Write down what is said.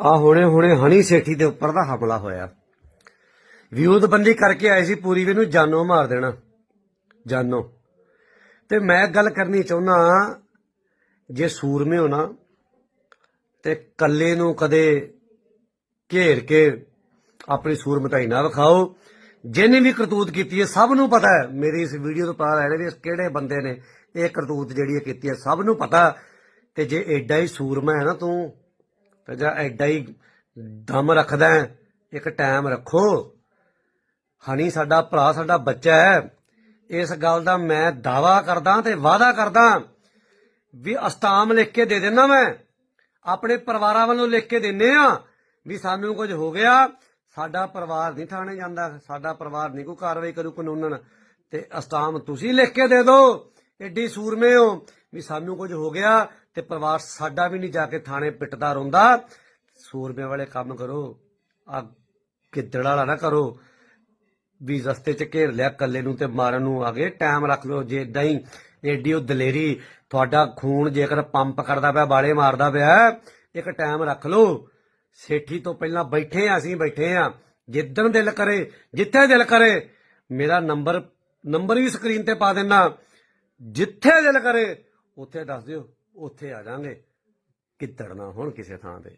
ਆ ਹੁਣੇ ਹੁਣੇ ਹਣੀ ਸੇਠੀ ਦੇ ਉੱਪਰ ਦਾ ਹਮਲਾ ਹੋਇਆ। ਵਿਉਦਬੰਦੀ ਕਰਕੇ ਆਏ ਸੀ ਪੂਰੀ ਵੀ ਨੂੰ ਜਾਨੋਂ ਮਾਰ ਦੇਣਾ। ਜਾਨੋਂ। ਤੇ ਮੈਂ ਗੱਲ ਕਰਨੀ ਚਾਹੁੰਦਾ ਜੇ ਸੂਰਮੇ ਹੋ ਨਾ, ਤੇ ਕੱਲੇ ਨੂੰ ਕਦੇ ਘੇਰ ਕੇ ਆਪਣੀ ਸੂਰਮਤਾਈ ਨਾ ਵਿਖਾਓ। ਜਿਹਨੇ ਵੀ ਕਰਤੂਤ ਕੀਤੀ ਹੈ, ਸਭ ਨੂੰ ਪਤਾ ਹੈ, ਮੇਰੀ ਇਸ ਵੀਡੀਓ ਤੋਂ ਪਤਾ ਲੱਗ ਰਿਹਾ ਵੀ ਇਸ ਕਿਹੜੇ ਬੰਦੇ ਨੇ। ਇਹ ਕਰਤੂਤ ਜਿਹੜੀ ਕੀਤੀ ਹੈ, ਸਭ ਨੂੰ ਪਤਾ। ਤੇ ਜੇ ਐਡਾ ਹੀ ਸੂਰਮਾ ਹੈ ਨਾ ਤੂੰ ਤੇ ਜਾਂ ਐਡਾ ਹੀ ਦਮ ਰੱਖਦਾ ਇੱਕ ਟਾਈਮ ਰੱਖੋ। ਹਣੀ ਸਾਡਾ ਭਰਾ, ਸਾਡਾ ਬੱਚਾ ਹੈ। ਇਸ ਗੱਲ ਦਾ ਮੈਂ ਦਾਵਾ ਕਰਦਾ ਤੇ ਵਾਅਦਾ ਕਰਦਾ ਵੀ ਅਸਤਾਮ ਲਿਖ ਕੇ ਦੇ ਦੇਣਾ ਮੈਂ। ਆਪਣੇ ਪਰਿਵਾਰਾਂ ਵੱਲੋਂ ਲਿਖ ਕੇ ਦਿੰਨੇ ਆ ਵੀ ਸਾਨੂੰ ਕੁਝ ਹੋ ਗਿਆ। ਸਾਡਾ ਪਰਿਵਾਰ ਨਹੀਂ ਥਾਣੇ ਜਾਂਦਾ, ਸਾਡਾ ਪਰਿਵਾਰ ਨਹੀਂ ਕੋਈ ਕਾਰਵਾਈ ਕਰੂ ਕਾਨੂੰਨਨ। ਤੇ ਅਸਤਾਮ ਤੁਸੀਂ ਲਿਖ ਕੇ ਦੇ ਦਿਓ ਐਡੀ ਸੂਰਮੇ ਹੋ। ਵੀ ਸਾਨੂੰ ਕੁਝ ਹੋ ਗਿਆ ਤੇ ਪਰਿਵਾਰ ਸਾਡਾ ਵੀ ਨਹੀਂ ਜਾ ਕੇ ਥਾਣੇ ਪਿੱਟਦਾ ਰੋਂਦਾ। ਸੂਰਮੇ ਵਾਲੇ ਕੰਮ ਕਰੋ ਆ ਗਿੱਦੜ ਵਾਲਾ ਨਾ ਕਰੋ। ਵੀ ਰਸਤੇ 'ਚ ਘੇਰ ਲਿਆ ਕੱਲੇ ਨੂੰ ਤੇ ਮਾਰਨ ਨੂੰ ਆ ਗਏ ਟਾਈਮ ਰੱਖ ਲਓ, ਜੇ ਇਦਾਂ ਹੀ ਏਡੀ ਉਹ ਦਲੇਰੀ, ਤੁਹਾਡਾ ਖੂਨ ਜੇਕਰ ਪੰਪ ਕਰਦਾ ਪਿਆ, ਬਾਲੇ ਮਾਰਦਾ ਪਿਆ, ਇੱਕ ਟਾਈਮ ਰੱਖ ਲਓ। ਸੇਠੀ ਤੋਂ ਪਹਿਲਾਂ ਬੈਠੇ ਆ, ਅਸੀਂ ਬੈਠੇ ਆ। ਜਿੱਦਣ ਦਿਲ ਕਰੇ, ਜਿੱਥੇ ਦਿਲ ਕਰੇ, ਮੇਰਾ ਨੰਬਰ ਨੰਬਰ ਵੀ ਸਕਰੀਨ ਤੇ ਪਾ ਦੇਣਾ ਜਿੱਥੇ ਦਿਲ ਕਰੇ ਉੱਥੇ ਦੱਸ ਦਿਓ ਉੱਥੇ ਆ ਜਾਾਂਗੇ। ਕਿੱਦੜ ਨਾ ਹੁਣ ਕਿਸੇ ਥਾਂ ਤੇ।